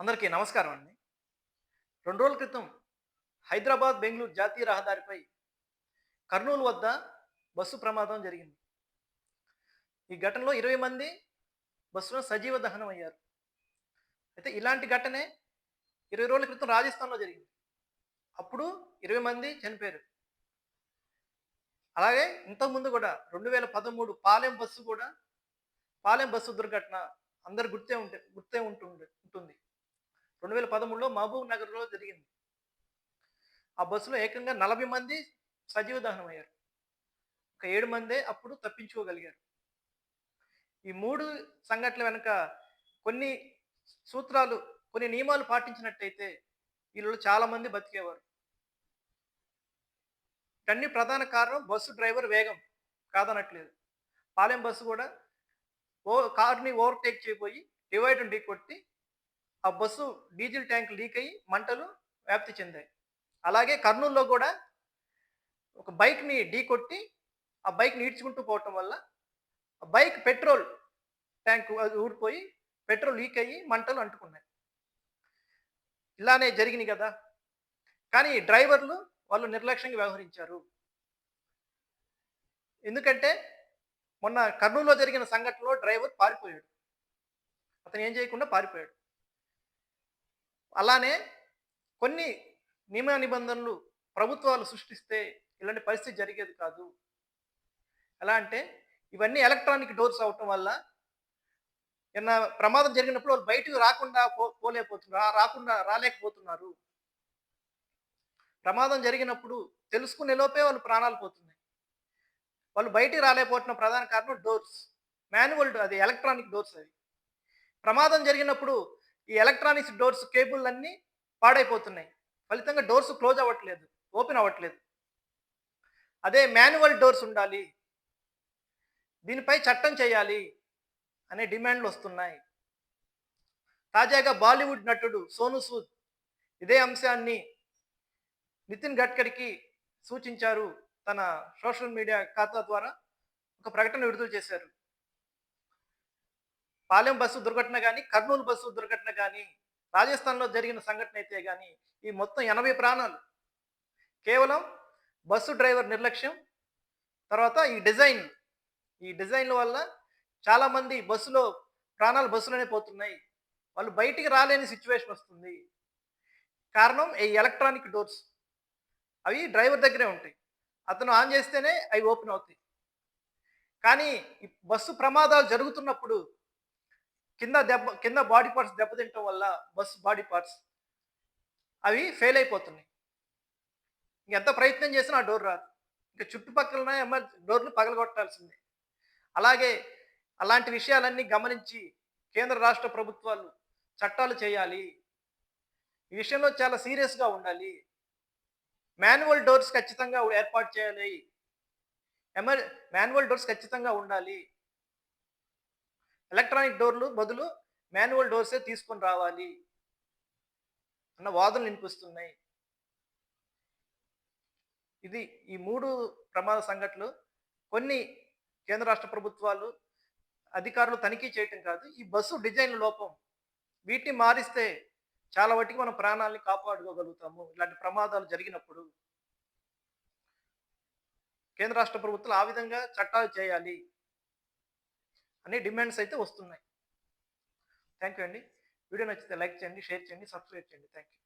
అందరికీ నమస్కారం అండి. రెండు రోజుల క్రితం హైదరాబాద్ బెంగళూరు జాతీయ రహదారిపై కర్నూలు వద్ద బస్సు ప్రమాదం జరిగింది. ఈ ఘటనలో ఇరవై మంది బస్సులో సజీవ దహనం అయ్యారు. అయితే ఇలాంటి ఘటనే ఇరవై రోజుల క్రితం రాజస్థాన్లో జరిగింది. అప్పుడు ఇరవై మంది చనిపోయారు. అలాగే ఇంతకుముందు కూడా రెండు వేల పదమూడు పాలెం బస్సు కూడా పాలెం బస్సు దుర్ఘటన అందరు గుర్తే ఉంటే గుర్తే ఉంటుంది ఉంటుంది. రెండు వేల పదమూడులో మహబూబ్ నగర్లో జరిగింది. ఆ బస్సులో ఏకంగా నలభై మంది సజీవ దహనం అయ్యారు ఒక ఏడు మందే అప్పుడు తప్పించుకోగలిగారు. ఈ మూడు సంఘటనల వెనుక కొన్ని సూత్రాలు కొన్ని నియమాలు పాటించినట్టయితే వీళ్ళు చాలామంది బతికేవారు. అన్ని ప్రధాన కారణం బస్సు డ్రైవర్ వేగం కాదనట్లేదు. పాలెం బస్సు కూడా ఓ కార్ని ఓవర్టేక్ చేయబోయి డివైడ్ ఢీ కొట్టి ఆ బస్సు డీజిల్ ట్యాంక్ లీక్ అయ్యి మంటలు వ్యాప్తి చెందాయి. అలాగే కర్నూలులో కూడా ఒక బైక్ని ఢీ కొట్టి ఆ బైక్ని ఈడ్చుకుంటూ పోవటం వల్ల ఆ బైక్ పెట్రోల్ ట్యాంక్ ఊడిపోయి పెట్రోల్ లీక్ అయ్యి మంటలు అంటుకున్నాయి. ఇలానే జరిగినాయి కదా. కానీ డ్రైవర్లు వాళ్ళు నిర్లక్ష్యంగా వ్యవహరించారు. ఎందుకంటే మొన్న కర్నూలులో జరిగిన సంఘటనలో డ్రైవర్ పారిపోయాడు. అతను ఏం చేయకుండా పారిపోయాడు. అలానే కొన్ని నియమ నిబంధనలు ప్రభుత్వాలు సృష్టిస్తే ఇలాంటి పరిస్థితి జరిగేది కాదు. ఎలా అంటే ఇవన్నీ ఎలక్ట్రానిక్ డోర్స్ అవటం వల్ల ఏమన్నా ప్రమాదం జరిగినప్పుడు వాళ్ళు బయటకు రాకుండా పో పోలేకపోతున్నారు రాకుండా రాలేకపోతున్నారు. ప్రమాదం జరిగినప్పుడు తెలుసుకునే లోపే వాళ్ళు ప్రాణాలు పోతున్నాయి. వాళ్ళు బయటికి రాలేకపోతున్న ప్రధాన కారణం డోర్స్. మాన్యువల్ అది ఎలక్ట్రానిక్ డోర్స్ అవి. ప్రమాదం జరిగినప్పుడు ఈ ఎలక్ట్రానిక్స్ డోర్స్ కేబుల్ అన్నీ పాడైపోతున్నాయి. ఫలితంగా డోర్స్ క్లోజ్ అవ్వట్లేదు ఓపెన్ అవ్వట్లేదు. అదే మాన్యువల్ డోర్స్ ఉండాలి. దీనిపై చట్టం చేయాలి అనే డిమాండ్లు వస్తున్నాయి. తాజాగా బాలీవుడ్ నటుడు సోను సూద్ ఇదే అంశాన్ని నితిన్ గడ్కరీకి సూచించారు. తన సోషల్ మీడియా ఖాతా ద్వారా ఒక ప్రకటన విడుదల చేశారు. పాలెం బస్సు దుర్ఘటన కానీ కర్నూలు బస్సు దుర్ఘటన కానీ రాజస్థాన్లో జరిగిన సంఘటన అయితే కానీ ఈ మొత్తం ఎనభై ప్రాణాలు. కేవలం బస్సు డ్రైవర్ నిర్లక్ష్యం తర్వాత ఈ డిజైన్. ఈ డిజైన్ల వల్ల చాలామంది బస్సులో ప్రాణాలు బస్సులోనే పోతున్నాయి. వాళ్ళు బయటికి రాలేని సిచ్యువేషన్ వస్తుంది. కారణం ఈ ఎలక్ట్రానిక్ డోర్స్. అవి డ్రైవర్ దగ్గరే ఉంటాయి. అతను ఆన్ చేస్తేనే అవి ఓపెన్ అవుతాయి. కానీ ఈ బస్సు ప్రమాదాలు జరుగుతున్నప్పుడు కింద దెబ్బ కింద బాడీ పార్ట్స్ దెబ్బతింటం వల్ల బస్ బాడీ పార్ట్స్ అవి ఫెయిల్ అయిపోతున్నాయి. ఎంత ప్రయత్నం చేసినా ఆ డోర్ రాదు. ఇంకా చుట్టుపక్కల ఎమర్ డోర్లు పగలగొట్టాల్సిందే. అలాగే అలాంటి విషయాలన్నీ గమనించి కేంద్ర రాష్ట్ర ప్రభుత్వాలు చట్టాలు చేయాలి. ఈ విషయంలో చాలా సీరియస్గా ఉండాలి. మాన్యువల్ డోర్స్ ఖచ్చితంగా ఏర్పాటు చేయాలి. ఎమర్ మాన్యువల్ డోర్స్ ఖచ్చితంగా ఉండాలి. ఎలక్ట్రానిక్ డోర్లు బదులు మాన్యువల్ డోర్సే తీసుకొని రావాలి అన్న వాదనలు వినిపిస్తున్నాయి. ఇది ఈ మూడు ప్రమాద సంఘటనలు కొన్ని కేంద్ర రాష్ట్ర ప్రభుత్వాలు అధికారులు తనిఖీ చేయటం కాదు ఈ బస్సు డిజైన్ లోపం వీటిని మారిస్తే చాలా వాటికి మనం ప్రాణాలని కాపాడుకోగలుగుతాము. ఇలాంటి ప్రమాదాలు జరిగినప్పుడు కేంద్ర రాష్ట్ర ప్రభుత్వాలు ఆ విధంగా చట్టాలు చేయాలి. అనే డిమాండ్స్ అయితే వస్తున్నాయి. థ్యాంక్ యూ అండి. వీడియో నచ్చితే లైక్ చేయండి షేర్ చేయండి సబ్స్క్రైబ్ చేయండి. Thank you